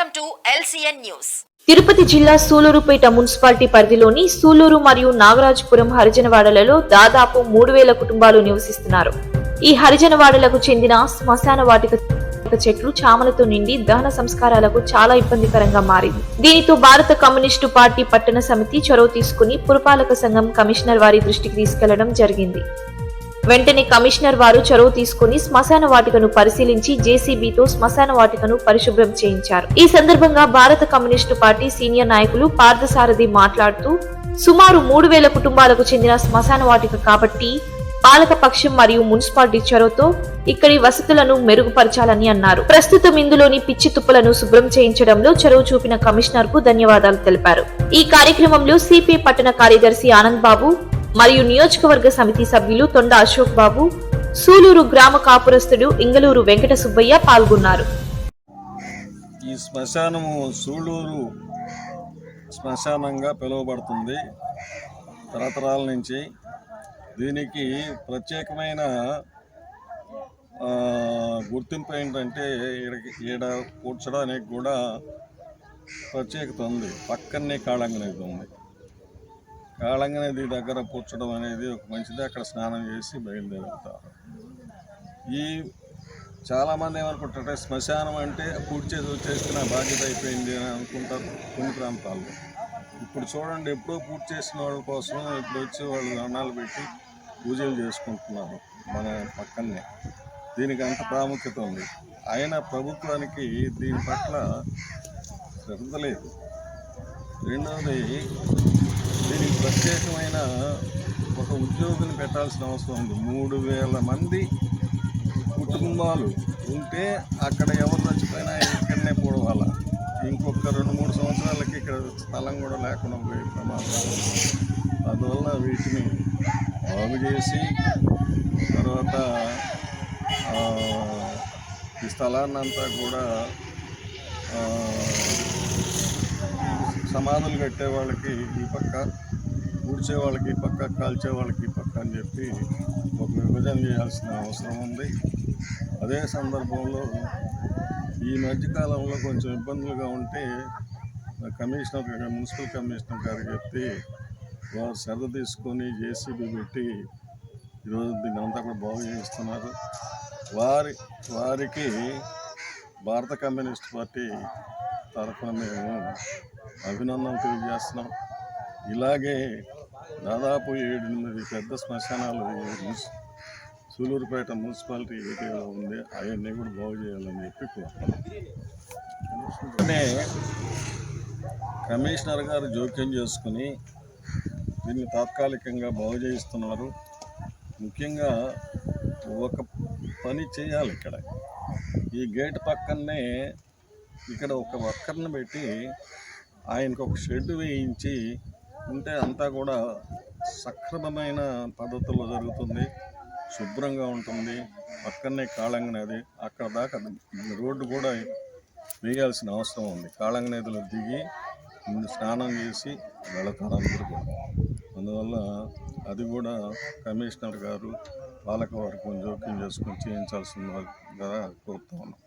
Welcome to LCN news. Tirupati జిల్లా Sullurpeta municipality పరిధిలోని సూలూరు మరియు నాగరాజపురం హరిజనవాడలలో దాదాపు మూడు వేల కుటుంబాలు నివసిస్తున్నారు. ఈ హరిజనవాడలకు చెందిన శ్మశాన వాటిక చెట్లు చామలతో నిండి దహన సంస్కారాలకు చాలా ఇబ్బందికరంగా మారింది. దీనితో భారత కమ్యూనిస్టు పార్టీ పట్టణ సమితి చొరవ తీసుకుని పురపాలక సంఘం కమిషనర్ వారి దృష్టికి తీసుకెళ్ళడం జరిగింది. వెంటనే కమిషనర్ వారు చొరవ తీసుకుని శ్మశాన వాటికను పరిశీలించి జేసీబీతో శ్మశాన వాటికను పరిశుభ్రం చేయించారు. ఈ సందర్భంగా భారత కమ్యూనిస్టు పార్టీ సీనియర్ నాయకులు పార్థసారథి మాట్లాడుతూ సుమారు మూడు వేల కుటుంబాలకు చెందిన శ్మశాన వాటిక కాబట్టి పాలకపక్షం మరియు మున్సిపాలిటీ చొరవతో ఇక్కడి వసతులను మెరుగుపరచాలని అన్నారు. ప్రస్తుతం ఇందులోని పిచ్చి తుప్పలను శుభ్రం చేయించడంలో చొరవ చూపిన కమిషనర్కు ధన్యవాదాలు తెలిపారు. ఈ కార్యక్రమంలో సిపి పట్టణ కార్యదర్శి ఆనంద్ బాబు మరియు నియోజకవర్గ సమితి సభ్యులు తొండ అశోక్ బాబు సూలూరు గ్రామ కాపురస్తుడు ఇంగలూరు వెంకట సుబ్బయ్య పాల్గొన్నారు. ఈ శ్మశానము సూళ్ళూరు శ్మశానంగా పిలువబడుతుంది. తరతరాల నుంచి దీనికి ప్రత్యేకమైన గుర్తింపు ఏంటంటే ఈడ కూర్చడానికి కూడా ప్రత్యేకత ఉంది. పక్కనే కాళంగ ఉంది. కాళంగ నది దగ్గర కూర్చడం అనేది ఒక మంచిది. అక్కడ స్నానం చేసి బయలుదేరుతారు. ఈ చాలామంది ఏమనుకుంటారంటే శ్మశానం అంటే పూర్తి చేసి వచ్చేసిన బాధ్యత అయిపోయింది అని అనుకుంటారు కొన్ని ప్రాంతాల్లో. ఇప్పుడు చూడండి ఎప్పుడో పూర్తి చేసిన వాళ్ళ కోసం ఇప్పుడు వచ్చి వాళ్ళు దండాలు పెట్టి పూజలు చేసుకుంటున్నారు మన పక్కనే దీనికి అంత ప్రాముఖ్యత ఉంది. అయినా ప్రభుత్వానికి దీని పట్ల శ్రద్ధ లేదు. రెండవది దీనికి ప్రత్యేకమైన ఒక ఉద్యోగిని పెట్టాల్సిన అవసరం ఉంది. మూడు వేల మంది కుటుంబాలు ఉంటే అక్కడ ఎవరు చచ్చిపోయినా ఇక్కడనే పోవాల ఇంకొక రెండు మూడు సంవత్సరాలకి ఇక్కడ స్థలం కూడా లేకుండా పోయే ప్రమాదం. అందువల్ల వీటిని బాగు చేసి తర్వాత ఈ స్థలాన్ని అంతా కూడా సమాధులు కట్టే వాళ్ళకి ఈ పక్క ఊడ్చే వాళ్ళకి ఈ పక్క కాల్చే వాళ్ళకి ఈ పక్క అని చెప్పి ఒక విభజన చేయాల్సిన అవసరం ఉంది. అదే సందర్భంలో ఈ మధ్యకాలంలో కొంచెం ఇబ్బందులుగా ఉంటే కమిషనర్ మున్సిపల్ కమిషనర్ గారు చెప్పి వారు శ్రద్ధ తీసుకొని జేసీబీ పెట్టి ఈరోజు దీన్ని అంతా కూడా బాగు చేస్తున్నారు. వారి వారికి భారత కమ్యూనిస్ట్ పార్టీ తరఫున మేము అభినందనలు తెలియజేస్తున్నాం. ఇలాగే దాదాపు ఏడెనిమిది పెద్ద శ్మశానాలు సూలూరుపేట మున్సిపాలిటీ ఏరియాలో ఉంది అవన్నీ కూడా బాగు చేయాలని చెప్పి వెంటనే కమిషనర్ గారు జోక్యం చేసుకుని దీన్ని తాత్కాలికంగా బాగు చేయిస్తున్నారు. ముఖ్యంగా ఒక పని చేయాలి ఇక్కడ. ఈ గేట్ పక్కనే ఇక్కడ ఒక వర్కర్ని పెట్టి ఆయనకు ఒక షెడ్ వేయించి ఉంటే అంతా కూడా సక్రమమైన పద్ధతుల్లో జరుగుతుంది. శుభ్రంగా ఉంటుంది. పక్కనే కాళంగ నది అక్కడ దాకా రోడ్డు కూడా వేయాల్సిన అవసరం ఉంది. కాళంగ నదిలో దిగి ముందు స్నానం చేసి వెళతారు అందరూ కూడా. అందువల్ల అది కూడా కమిషనర్ గారు పాలకవర్గం జోక్యం చేసుకొని చేయించాల్సిందిగా కోరుతా ఉన్నాం.